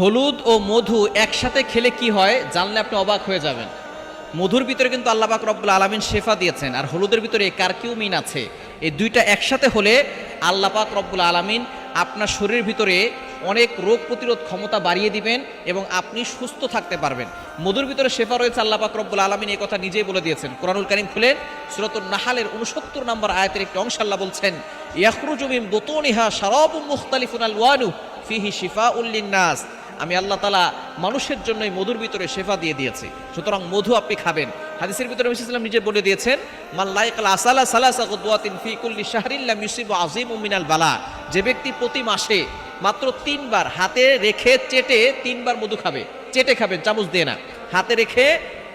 হলুদ ও মধু একসাথে খেলে কি হয় জানলে আপনি অবাক হয়ে যাবেন। মধুর ভিতরে কিন্তু আল্লাহ পাক রব্বুল আলমিন শেফা দিয়েছেন আর হলুদের ভিতরে কার্কিউমিন আছে। এই দুইটা একসাথে হলে আল্লাহ পাক রব্বুল আলমিন আপনার শরীরের ভিতরে অনেক রোগ প্রতিরোধ ক্ষমতা বাড়িয়ে দিবেন এবং আপনি সুস্থ থাকতে পারবেন। মধুর ভিতরে শেফা রয়েছে আল্লাহ পাক রব্বুল আলমিন এই কথা নিজেই বলে দিয়েছেন। কোরআনুল করিম খুলেন সুরতুল নাহালের উনসত্তর নম্বর আয়াতের একটি অংশ আল্লাহ বলছেন ইয়াখরুজুমিম বোতনিহা সারাবু মুখতালিফুন আল ওয়ানু ফিহি শিফা উল্লিন নাস আমি আল্লাহ তালা মানুষের জন্য এই মধুর ভিতরে শেফা দিয়ে দিয়েছি। সুতরাং মধু আপনি খাবেন। হাদিসের ভিতরে ইসলাম নিজে বলে দিয়েছেন মাল্লাইকাল আসালা সালাসা গুদওয়াতিন শাহরিল্লাম ইউসিব আজিম মিনাল বালা। যে ব্যক্তি প্রতি মাসে মাত্র তিনবার হাতে রেখে চেটে তিনবার মধু খাবে, চেটে খাবেন চামচ দিয়ে না। হাতে রেখে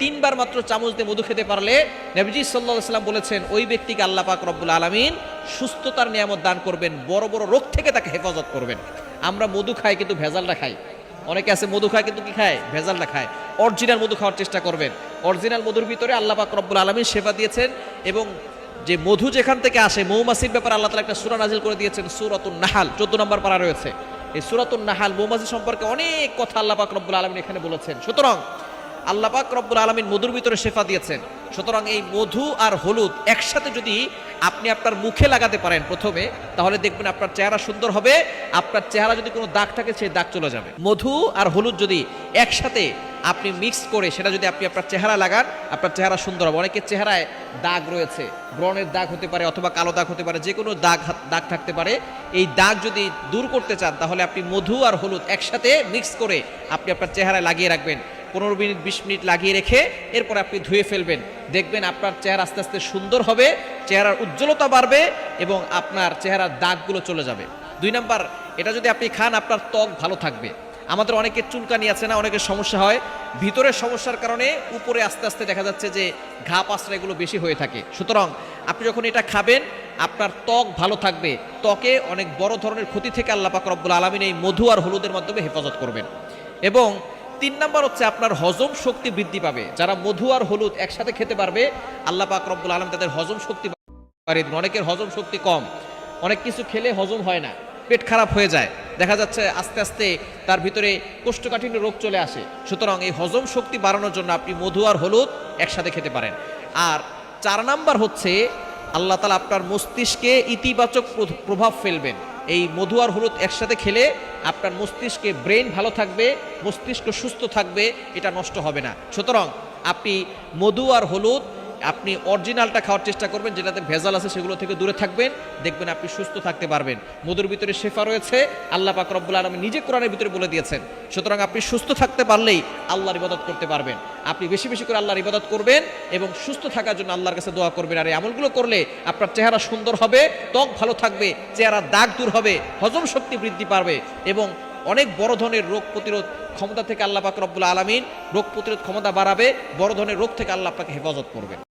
তিনবার মাত্র চামচ দিয়ে মধু খেতে পারলে নবীজি সাল্লাহ সাল্লাম বলেছেন, ওই ব্যক্তিকে আল্লাহ পাক রব্বুল আলমিন সুস্থতার নিয়ামত দান করবেন, বড় বড় রোগ থেকে তাকে হেফাজত করবেন। আমরা মধু খাই কিন্তু ভেজালটা খাই। অনেকে আছে, মধু খায় কিন্তু কি খায়? ভেজালটা খায়। অরিজিনাল মধু খাওয়ার চেষ্টা করবেন। অরিজিনাল মধুর ভিতরে আল্লাহ পাক রব্বুল আলমী সেবা দিয়েছেন এবং যে মধু যেখান থেকে আসে, মৌমাছির ব্যাপারে আল্লাহ তালা একটা সুরা নাজিল করে দিয়েছেন, সুরাতুন নাহাল। চোদ্দ নম্বর পাড়া রয়েছে। এই সুরাতুন নাহাল মৌমাছি সম্পর্কে অনেক কথা আল্লাহ পাক রব্বুল আলমিন এখানে বলেছেন। সুতরাং আল্লাহ পাক রব্বুল আলমিন মধুর ভিতরে শেফা দিয়েছেন। সুতরাং এই মধু আর হলুদ একসাথে যদি আপনি আপনার মুখে লাগাতে পারেন প্রথমে, তাহলে দেখবেন আপনার চেহারা সুন্দর হবে, আপনার চেহারা যদি কোনো দাগ থাকে, সেই দাগ চলে যাবে। মধু আর হলুদ যদি একসাথে আপনি মিক্স করে সেটা যদি আপনি আপনার চেহারা লাগান, আপনার চেহারা সুন্দর হবে। অনেকের চেহারায় দাগ রয়েছে, ব্রণের দাগ হতে পারে অথবা কালো দাগ হতে পারে যে কোনো দাগ দাগ থাকতে পারে। এই দাগ যদি দূর করতে চান, তাহলে আপনি মধু আর হলুদ একসাথে মিক্স করে আপনি আপনার চেহারায় লাগিয়ে রাখবেন। পনেরো মিনিট, বিশ মিনিট লাগিয়ে রেখে এরপর আপনি ধুয়ে ফেলবেন। দেখবেন আপনার চেহারা আস্তে আস্তে সুন্দর হবে, চেহারার উজ্জ্বলতা বাড়বে এবং আপনার চেহারার দাগগুলো চলে যাবে। দুই নাম্বার, এটা যদি আপনি খান, আপনার ত্বক ভালো থাকবে। আমাদের অনেকের চুলকানি আছে না, অনেকের সমস্যা হয়। ভিতরের সমস্যার কারণে উপরে আস্তে আস্তে দেখা যাচ্ছে যে ঘা পাসরা এগুলো বেশি হয়ে থাকে। সুতরাং আপনি যখন এটা খাবেন, আপনার ত্বক ভালো থাকবে। ত্বকে অনেক বড় ধরনের ক্ষতি থেকে আল্লাহ পাক রব্বুল আলমিন এই মধু আর হলুদের মাধ্যমে হেফাজত করবেন। এবং তিন নাম্বার হচ্ছে আপনার হজম শক্তি বৃদ্ধি পাবে। যারা মধু আর হলুদ একসাথে খেতে পারবে, আল্লাহ পাক রব্বুল আলম তাদের হজম শক্তি অনেকের হজম শক্তি কম। অনেক কিছু খেলে হজম হয় না, পেট খারাপ হয়ে যায়। দেখা যাচ্ছে আস্তে আস্তে তার ভিতরে কোষ্ঠকাঠিন্য রোগ চলে আসে। সুতরাং এই হজম শক্তি বাড়ানোর জন্য আপনি মধু আর হলুদ একসাথে খেতে পারেন। আর চার নাম্বার হচ্ছে, আল্লাহ তালা আপনার মস্তিষ্কে ইতিবাচক প্র- প্রভাব ফেলবেন। এই মধু আর হলুদ একসাথে খেলে আপনার মস্তিষ্কে ব্রেন ভালো থাকবে, মস্তিষ্ক সুস্থ থাকবে, এটা নষ্ট হবে না। সুতরাং আপনি মধু আর হলুদ আপনি অরিজিনালটা খাওয়ার চেষ্টা করবেন, যেটাতে ভেজাল আছে সেগুলো থেকে দূরে থাকবেন, দেখবেন আপনি সুস্থ থাকতে পারবেন। মধুর ভিতরে শেফা রয়েছে, আল্লাহ পাক রব্বুল আলমী নিজে কোরআনের ভিতরে বলে দিয়েছেন। সুতরাং আপনি সুস্থ থাকতে পারলেই আল্লাহর ইবাদত করতে পারবেন। আপনি বেশি বেশি করে আল্লাহর ইবাদত করবেন এবং সুস্থ থাকার জন্য আল্লাহর কাছে দোয়া করবেন। আর এই আমলগুলো করলে আপনার চেহারা সুন্দর হবে, ত্বক ভালো থাকবে চেহারা দাগ দূর হবে, হজম শক্তি বৃদ্ধি পাবে এবং অনেক বড় ধরনের রোগ প্রতিরোধ ক্ষমতা থেকে আল্লাহ পাক রব্বুল আলমিন রোগ প্রতিরোধ ক্ষমতা বাড়াবে, বড় ধরনের রোগ থেকে আল্লাহ আপনাকে হেফাজত করবেন।